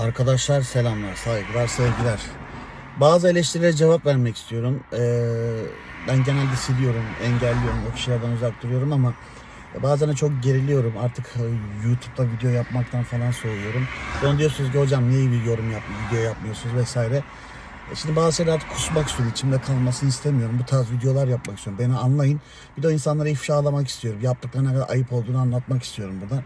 Arkadaşlar selamlar, saygılar, sevgiler. Bazı eleştirilere cevap vermek istiyorum. Ee, ben genelde siliyorum, engelliyorum, o kişilerden uzak duruyorum ama bazen de çok geriliyorum. Artık e, YouTube'da video yapmaktan falan soğuyorum. Sonra diyorsunuz ki hocam niye bir yorum yap, video yapmıyorsunuz vesaire. E Şimdi bazı şeyler artık kusmak istiyorum. içimde kalmasını istemiyorum. Bu tarz videolar yapmak istiyorum. Beni anlayın. Bir de insanlara ifşalamak istiyorum. Yaptıklarına kadar ayıp olduğunu anlatmak istiyorum burada.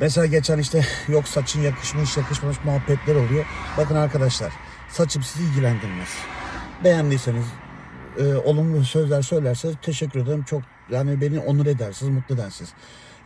Mesela geçen işte yok saçın yakışmış yakışmamış muhabbetler oluyor. Bakın arkadaşlar saçım sizi ilgilendirmez. Beğendiyseniz e, olumlu sözler söylerseniz teşekkür ederim. Çok yani beni onur edersiniz, mutlu edersiniz.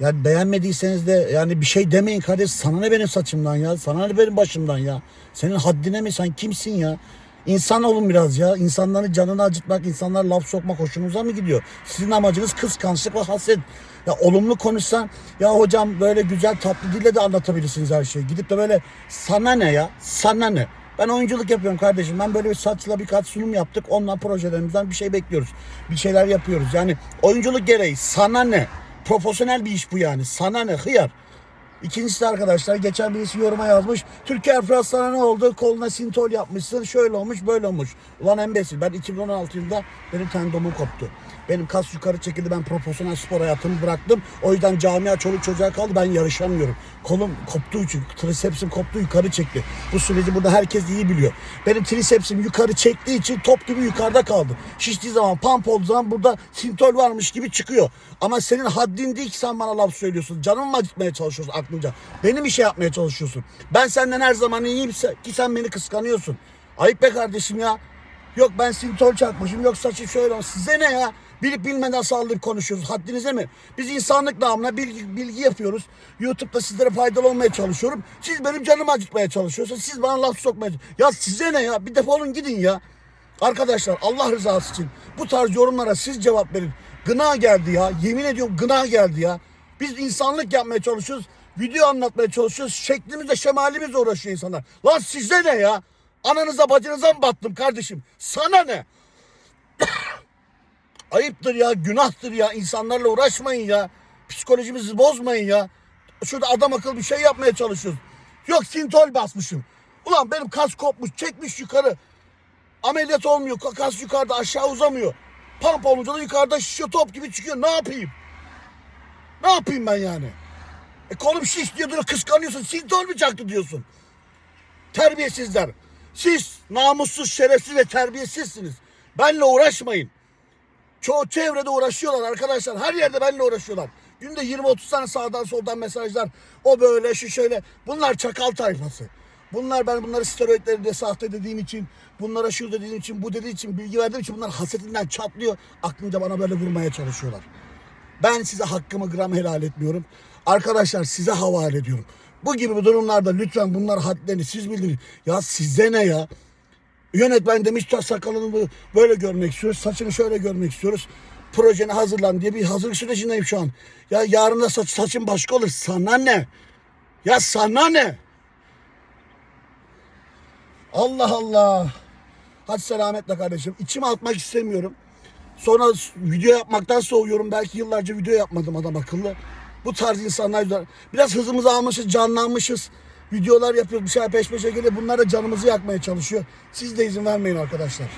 Yani beğenmediyseniz de yani bir şey demeyin kardeş. Sana ne benim saçımdan ya? Sana ne benim başımdan ya? Senin haddine mi? Sen kimsin ya? İnsan olun biraz ya. İnsanların canını acıtmak, insanlar laf sokmak hoşunuza mı gidiyor? Sizin amacınız kıskançlık ve haset. Ya olumlu konuşsan ya hocam böyle güzel tatlı dille de anlatabilirsiniz her şeyi. Gidip de böyle sana ne ya? Sana ne? Ben oyunculuk yapıyorum kardeşim. Ben böyle bir saçla birkaç sunum yaptık. Ondan projelerimizden bir şey bekliyoruz. Bir şeyler yapıyoruz. Yani oyunculuk gereği sana ne? Profesyonel bir iş bu yani. Sana ne? Hıyar. İkincisi de arkadaşlar geçen birisi yoruma yazmış. Türkiye Fraslan'a ne oldu? Koluna sintol yapmışsın. Şöyle olmuş böyle olmuş. Ulan embesil. Ben 2016 yılında benim tendonum koptu. Benim kas yukarı çekildi. Ben profesyonel spor hayatımı bıraktım. O yüzden camia çoluk çocuğa kaldı. Ben yarışamıyorum. Kolum koptuğu için, trisepsim koptu yukarı çekti. Bu süreci burada herkes iyi biliyor. Benim trisepsim yukarı çektiği için top gibi yukarıda kaldı. Şiştiği zaman, pump olduğu zaman burada sintol varmış gibi çıkıyor. Ama senin haddin değil ki sen bana laf söylüyorsun. Canımı mı acıtmaya çalışıyorsun aklınca? Benim bir şey yapmaya çalışıyorsun. Ben senden her zaman iyiyim ki sen beni kıskanıyorsun. Ayıp be kardeşim ya. Yok ben sintol çakmışım, yok saçı şöyle. Size ne ya? Bilip bilmeden saldırıp konuşuyoruz. Haddinize mi? Biz insanlık namına bilgi, bilgi yapıyoruz. YouTube'da sizlere faydalı olmaya çalışıyorum. Siz benim canımı acıtmaya çalışıyorsunuz. Siz bana laf sokmaya Ya size ne ya? Bir defolun gidin ya. Arkadaşlar Allah rızası için bu tarz yorumlara siz cevap verin. Gına geldi ya. Yemin ediyorum gına geldi ya. Biz insanlık yapmaya çalışıyoruz. Video anlatmaya çalışıyoruz. Şeklimizle şemalimizle uğraşıyor insanlar. Lan size ne ya? Ananıza bacınıza mı battım kardeşim? Sana ne? Ayıptır ya, günahtır ya. İnsanlarla uğraşmayın ya. Psikolojimizi bozmayın ya. Şurada adam akıllı bir şey yapmaya çalışıyoruz. Yok sintol basmışım. Ulan benim kas kopmuş, çekmiş yukarı. Ameliyat olmuyor. Kas yukarıda aşağı uzamıyor. Pamp olunca da yukarıda şişiyor top gibi çıkıyor. Ne yapayım? Ne yapayım ben yani? E kolum şiş diyor kıskanıyorsun. Sintol mu çaktı diyorsun? Terbiyesizler. Siz namussuz, şerefsiz ve terbiyesizsiniz. Benle uğraşmayın. Çoğu çevrede uğraşıyorlar arkadaşlar. Her yerde benimle uğraşıyorlar. Günde 20-30 tane sağdan soldan mesajlar. O böyle şu şöyle. Bunlar çakal tayfası. Bunlar ben bunları steroidleri de sahte dediğim için, bunlara şu dediğim için, bu dediğim için, bilgi verdiğim için bunlar hasetinden çatlıyor. Aklınca bana böyle vurmaya çalışıyorlar. Ben size hakkımı gram helal etmiyorum. Arkadaşlar size havale ediyorum. Bu gibi durumlarda lütfen bunlar hadlerini siz bildirin. Ya size ne ya? Yönetmen demiş sakalını böyle görmek istiyoruz. Saçını şöyle görmek istiyoruz. Projeni hazırlan diye bir hazırlık sürecindeyim şu an. Ya yarın da saç, saçın başka olur. Sana ne? Ya sana ne? Allah Allah. Hadi selametle kardeşim. İçime atmak istemiyorum. Sonra video yapmaktan soğuyorum. Belki yıllarca video yapmadım adam akıllı. Bu tarz insanlar. Biraz hızımızı almışız, canlanmışız. Videolar yapıyoruz, bir şeyler peş peşe geliyor. Bunlar da canımızı yakmaya çalışıyor. Siz de izin vermeyin arkadaşlar.